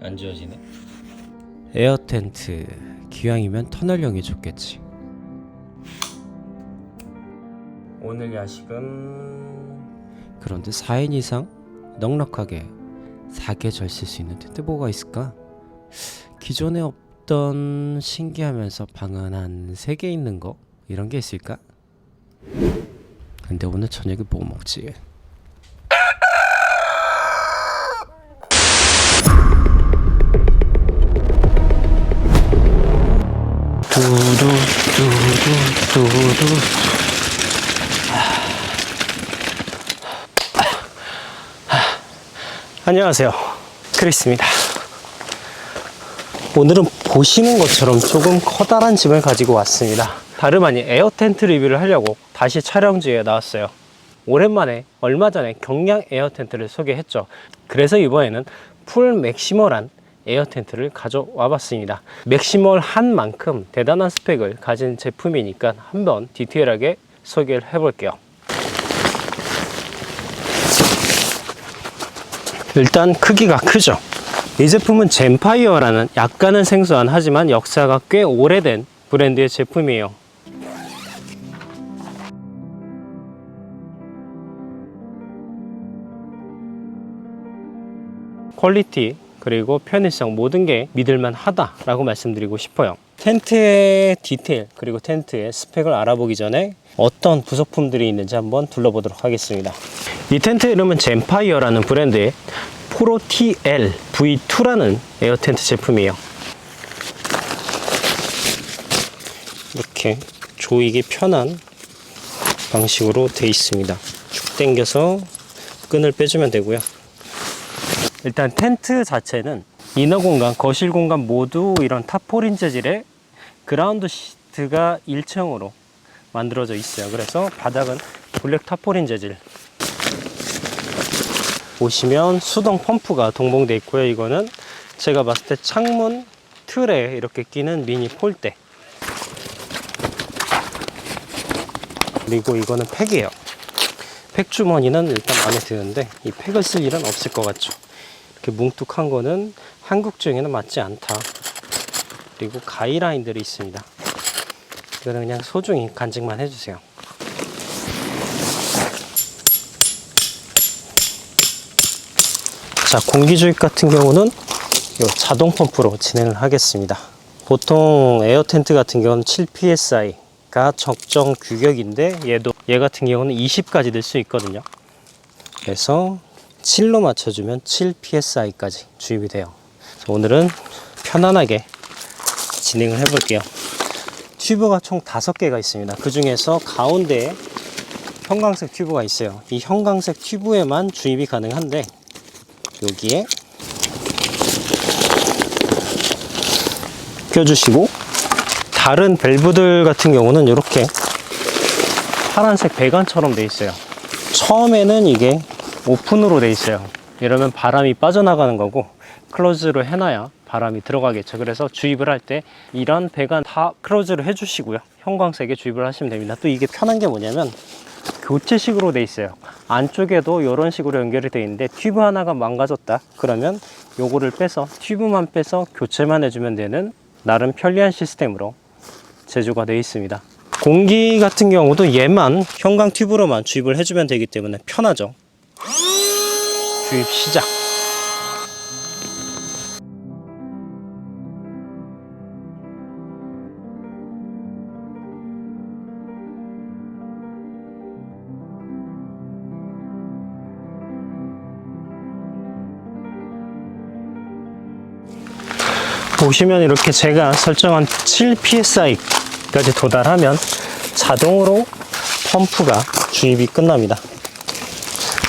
안 지워지네. 에어 텐트 기왕이면 터널형이 좋겠지. 오늘 야식은 그런데 4인 이상 넉넉하게 사계절 쓸 수 있는 텐트 뭐가 있을까? 기존에 없던 신기하면서 방은 한 3개 있는 거 이런 게 있을까? 근데 오늘 저녁에 뭐 먹지? 두두 두두 두두 안녕하세요. 크리스입니다. 오늘은 보시는 것처럼 조금 커다란 짐을 가지고 왔습니다. 다름 아닌 에어 텐트 리뷰를 하려고 다시 촬영지에 나왔어요. 오랜만에 얼마 전에 경량 에어 텐트를 소개했죠. 그래서 이번에는 풀 맥시멀한 에어 텐트를 가져와 봤습니다. 맥시멀한 만큼 대단한 스펙을 가진 제품이니까 한번 디테일하게 소개를 해 볼게요. 일단 크기가 크죠. 이 제품은 젠파이어라는 약간은 생소한 하지만 역사가 꽤 오래된 브랜드의 제품이에요. 퀄리티 그리고 편의성 모든 게 믿을만 하다라고 말씀드리고 싶어요. 텐트의 디테일 그리고 텐트의 스펙을 알아보기 전에 어떤 부속품들이 있는지 한번 둘러보도록 하겠습니다. 이 텐트 이름은 젠파이어라는 브랜드의 프로 TL V2라는 에어 텐트 제품이에요. 이렇게 조이기 편한 방식으로 되어 있습니다. 쭉 당겨서 끈을 빼주면 되고요. 일단 텐트 자체는 이너 공간, 거실 공간 모두 이런 타포린 재질의 그라운드 시트가 일체형으로 만들어져 있어요. 그래서 바닥은 블랙 타포린 재질. 보시면 수동 펌프가 동봉돼 있고요. 이거는 제가 봤을 때 창문 틀에 이렇게 끼는 미니 폴대. 그리고 이거는 팩이에요. 팩 주머니는 일단 마음에 드는데 이 팩을 쓸 일은 없을 것 같죠. 이렇게 뭉툭한 거는 한국적에는 맞지 않다. 그리고 가이라인들이 있습니다. 이거는 그냥 소중히 간직만 해주세요. 자, 공기주입 같은 경우는 요 자동 펌프로 진행을 하겠습니다. 보통 에어 텐트 같은 경우는 7psi가 적정 규격인데 얘도 얘 같은 경우는 20까지 늘수 있거든요. 그래서 7로 맞춰주면 7psi까지 주입이 돼요. 오늘은 편안하게 진행을 해볼게요. 튜브가 총 5개가 있습니다. 그 중에서 가운데에 형광색 튜브가 있어요. 이 형광색 튜브에만 주입이 가능한데 여기에 껴주시고 다른 밸브들 같은 경우는 이렇게 파란색 배관처럼 돼 있어요. 처음에는 이게 오픈으로 돼 있어요. 이러면 바람이 빠져나가는 거고 클로즈로 해놔야 바람이 들어가겠죠. 그래서 주입을 할 때 이런 배관 다 클로즈를 해주시고요. 형광색에 주입을 하시면 됩니다. 또 이게 편한 게 뭐냐면 교체식으로 돼 있어요. 안쪽에도 이런 식으로 연결이 돼 있는데 튜브 하나가 망가졌다. 그러면 요거를 빼서 튜브만 빼서 교체만 해주면 되는 나름 편리한 시스템으로 제조가 되어 있습니다. 공기 같은 경우도 얘만 형광 튜브로만 주입을 해주면 되기 때문에 편하죠. 주입 시작. 보시면 이렇게 제가 설정한 7psi까지 도달하면 자동으로 펌프가 주입이 끝납니다.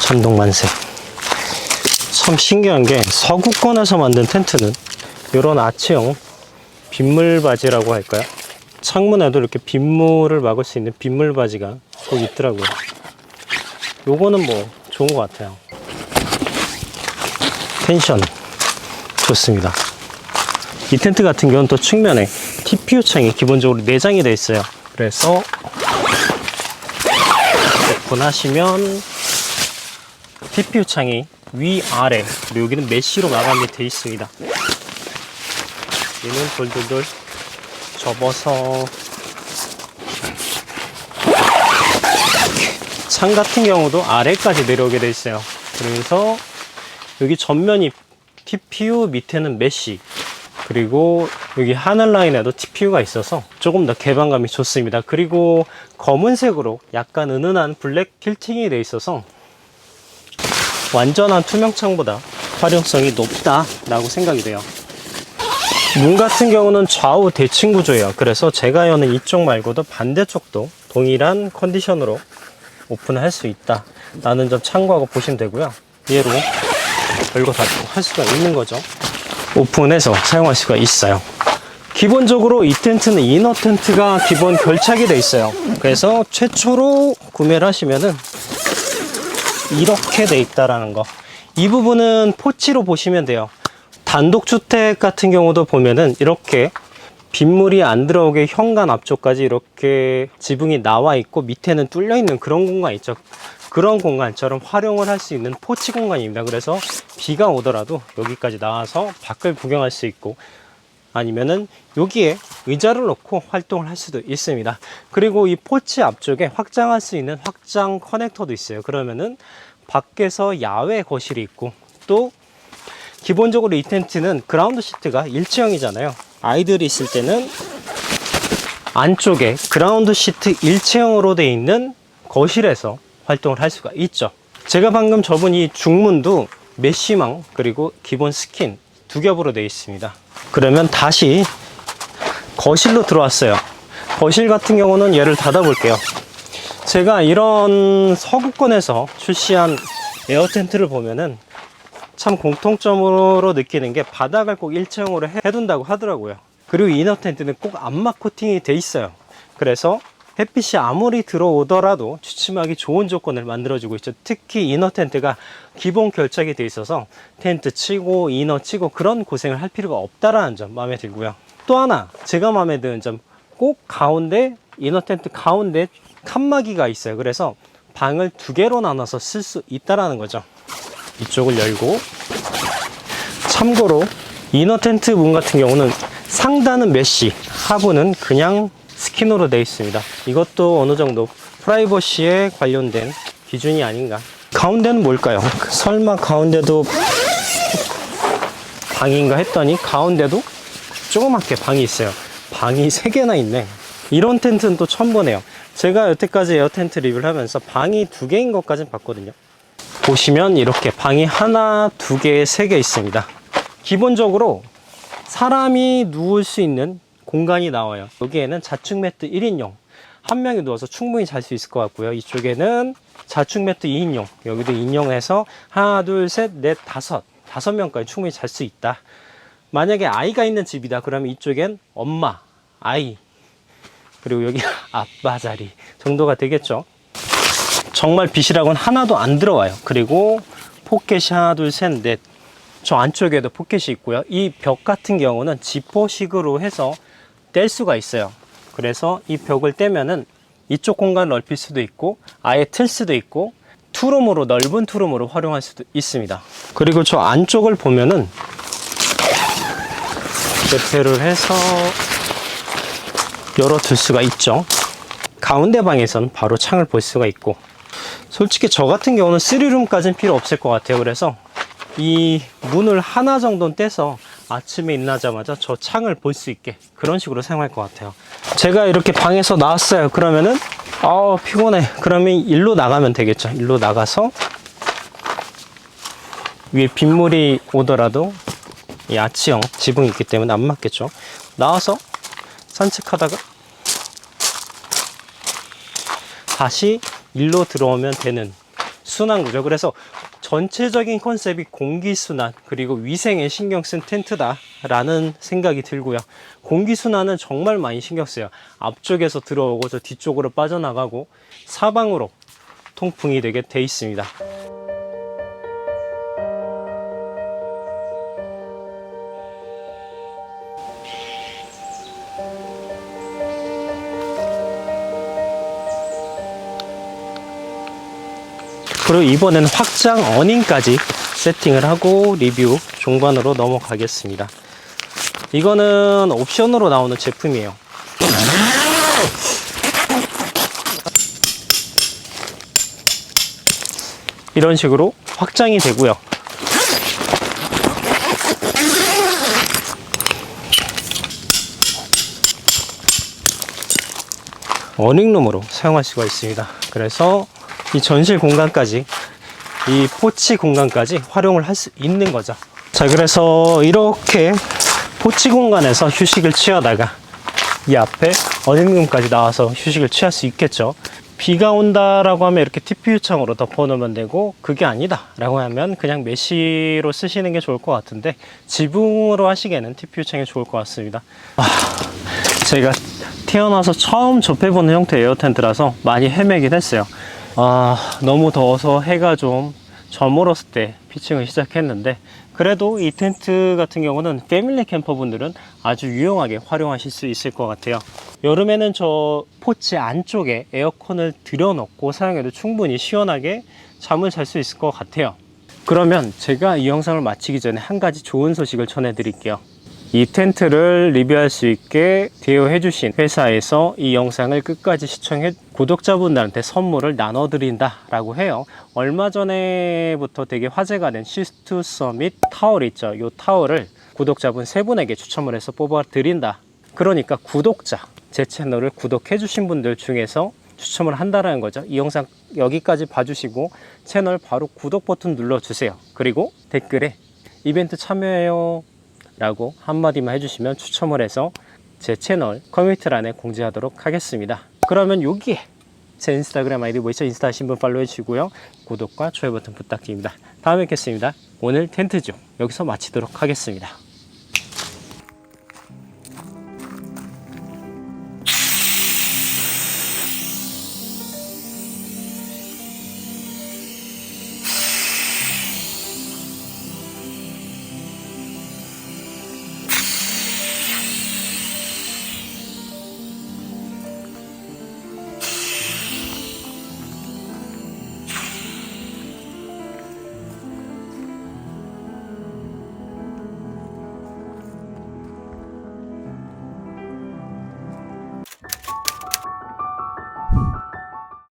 전동 만세. 참 신기한 게 서구권에서 만든 텐트는 이런 아치형 빗물 바지라고 할까요? 창문에도 이렇게 빗물을 막을 수 있는 빗물 바지가 꼭 있더라고요. 요거는 뭐 좋은 것 같아요. 텐션 좋습니다. 이 텐트 같은 경우는 또 측면에 TPU 창이 기본적으로 내장이 되어 있어요. 그래서 오픈하시면 TPU 창이 위아래 그리고 여기는 메쉬로 마감이 되어 있습니다. 얘는 돌돌돌 접어서 창 같은 경우도 아래까지 내려오게 돼 있어요. 그래서 여기 전면이 TPU 밑에는 메쉬 그리고 여기 하늘 라인에도 TPU가 있어서 조금 더 개방감이 좋습니다. 그리고 검은색으로 약간 은은한 블랙 틸팅이 돼 있어서 완전한 투명창보다 활용성이 높다라고 생각이 돼요. 문 같은 경우는 좌우 대칭 구조예요. 그래서 제가 여는 이쪽 말고도 반대쪽도 동일한 컨디션으로 오픈할 수 있다. 라는 점 참고하고 보시면 되고요. 얘로 별거 다할 수가 있는 거죠. 오픈해서 사용할 수가 있어요. 기본적으로 이 텐트는 이너 텐트가 기본 결착이 돼 있어요. 그래서 최초로 구매를 하시면은 이렇게 돼 있다라는 거. 이 부분은 포치로 보시면 돼요. 단독주택 같은 경우도 보면은 이렇게 빗물이 안 들어오게 현관 앞쪽까지 이렇게 지붕이 나와 있고 밑에는 뚫려 있는 그런 공간 있죠. 그런 공간처럼 활용을 할 수 있는 포치 공간입니다. 그래서 비가 오더라도 여기까지 나와서 밖을 구경할 수 있고 아니면은 여기에 의자를 놓고 활동을 할 수도 있습니다. 그리고 이 포치 앞쪽에 확장할 수 있는 확장 커넥터도 있어요. 그러면은 밖에서 야외 거실이 있고 또 기본적으로 이 텐트는 그라운드 시트가 일체형이잖아요. 아이들이 있을 때는 안쪽에 그라운드 시트 일체형으로 되어 있는 거실에서 활동을 할 수가 있죠. 제가 방금 접은 이 중문도 메쉬망 그리고 기본 스킨 두 겹으로 되어 있습니다. 그러면 다시 거실로 들어왔어요. 거실 같은 경우는 얘를 닫아 볼게요. 제가 이런 서구권에서 출시한 에어 텐트를 보면은 참 공통점으로 느끼는 게 바닥을 꼭 일체형으로 해- 해둔다고 하더라고요. 그리고 이너 텐트는 꼭 암막 코팅이 돼 있어요. 그래서 햇빛이 아무리 들어오더라도 주춤하기 좋은 조건을 만들어주고 있죠. 특히 이너 텐트가 기본 결착이 돼 있어서 텐트 치고 이너 치고 그런 고생을 할 필요가 없다라는 점 마음에 들고요. 또 하나 제가 마음에 드는 점 꼭 가운데 이너 텐트 가운데 칸막이가 있어요. 그래서 방을 두 개로 나눠서 쓸 수 있다라는 거죠. 이쪽을 열고 참고로 이너 텐트 문 같은 경우는 상단은 메쉬, 하부는 그냥 스킨으로 되어 있습니다. 이것도 어느 정도 프라이버시에 관련된 기준이 아닌가. 가운데는 뭘까요? 설마 가운데도 방인가 했더니 가운데도 조그맣게 방이 있어요. 방이 3개나 있네. 이런 텐트는 또 처음 보네요. 제가 여태까지 에어 텐트 리뷰를 하면서 방이 두 개인 것까진 봤거든요. 보시면 이렇게 방이 하나, 두 개, 세 개 있습니다. 기본적으로 사람이 누울 수 있는 공간이 나와요. 여기에는 자축 매트 1인용. 한 명이 누워서 충분히 잘 수 있을 것 같고요. 이쪽에는 자축 매트 2인용. 여기도 인용 해서 하나, 둘, 셋, 넷, 다섯. 다섯 명까지 충분히 잘 수 있다. 만약에 아이가 있는 집이다. 그러면 이쪽엔 엄마, 아이, 그리고 여기 아빠 자리 정도가 되겠죠. 정말 빛이라고는 하나도 안 들어와요. 그리고 포켓이 하나, 둘, 셋, 넷. 저 안쪽에도 포켓이 있고요. 이 벽 같은 경우는 지퍼식으로 해서 뗄 수가 있어요. 그래서 이 벽을 떼면은 이쪽 공간을 넓힐 수도 있고 아예 틀 수도 있고 투룸으로 넓은 투룸으로 활용할 수도 있습니다. 그리고 저 안쪽을 보면은 대패를 해서 열어둘 수가 있죠. 가운데 방에선 바로 창을 볼 수가 있고 솔직히 저 같은 경우는 3룸까지는 필요 없을 것 같아요. 그래서 이 문을 하나 정도는 떼서 아침에 일어나자마자 저 창을 볼 수 있게 그런 식으로 사용할 것 같아요. 제가 이렇게 방에서 나왔어요. 그러면은 아 피곤해. 그러면 일로 나가면 되겠죠. 일로 나가서 위에 빗물이 오더라도 이 아치형 지붕이 있기 때문에 안 맞겠죠. 나와서 산책하다가 다시 일로 들어오면 되는 순환 구조. 그래서 전체적인 컨셉이 공기순환 그리고 위생에 신경 쓴 텐트다라는 생각이 들고요. 공기순환은 정말 많이 신경 써요. 앞쪽에서 들어오고 저 뒤쪽으로 빠져나가고 사방으로 통풍이 되게 돼 있습니다. 그리고 이번에는 확장 어닝까지 세팅을 하고 리뷰 종반으로 넘어가겠습니다. 이거는 옵션으로 나오는 제품이에요. 이런 식으로 확장이 되고요. 어닝룸으로 사용할 수가 있습니다. 그래서 이 전실 공간까지 이 포치 공간까지 활용을 할 수 있는 거죠. 자, 그래서 이렇게 포치 공간에서 휴식을 취하다가 이 앞에 어닝룸까지 나와서 휴식을 취할 수 있겠죠. 비가 온다라고 하면 이렇게 TPU 창으로 덮어놓으면 되고 그게 아니다라고 하면 그냥 메쉬로 쓰시는 게 좋을 것 같은데 지붕으로 하시기에는 TPU 창이 좋을 것 같습니다. 아, 제가 태어나서 처음 접해보는 형태의 에어 텐트라서 많이 헤매긴 했어요. 아, 너무 더워서 해가 좀 저물었을 때 피칭을 시작했는데 그래도 이 텐트 같은 경우는 패밀리 캠퍼 분들은 아주 유용하게 활용하실 수 있을 것 같아요. 여름에는 저 포치 안쪽에 에어컨을 들여놓고 사용해도 충분히 시원하게 잠을 잘 수 있을 것 같아요. 그러면 제가 이 영상을 마치기 전에 한 가지 좋은 소식을 전해드릴게요. 이 텐트를 리뷰할 수 있게 대여해 주신 회사에서 이 영상을 끝까지 시청해 구독자분들한테 선물을 나눠드린다 라고 해요. 얼마 전에부터 되게 화제가 된 시스투 서밋 타월 있죠. 이 타월을 구독자분 세 분에게 추첨을 해서 뽑아 드린다. 그러니까 구독자, 제 채널을 구독해 주신 분들 중에서 추첨을 한다라는 거죠. 이 영상 여기까지 봐주시고 채널 바로 구독 버튼 눌러주세요. 그리고 댓글에 이벤트 참여해요. 라고 한마디만 해주시면 추첨을 해서 제 채널 커뮤니티란에 공지하도록 하겠습니다. 그러면 여기에 제 인스타그램 아이디 보이죠? 인스타 하신 분 팔로우 해주시고요. 구독과 좋아요 버튼 부탁드립니다. 다음에 뵙겠습니다. 오늘 텐트죠. 여기서 마치도록 하겠습니다.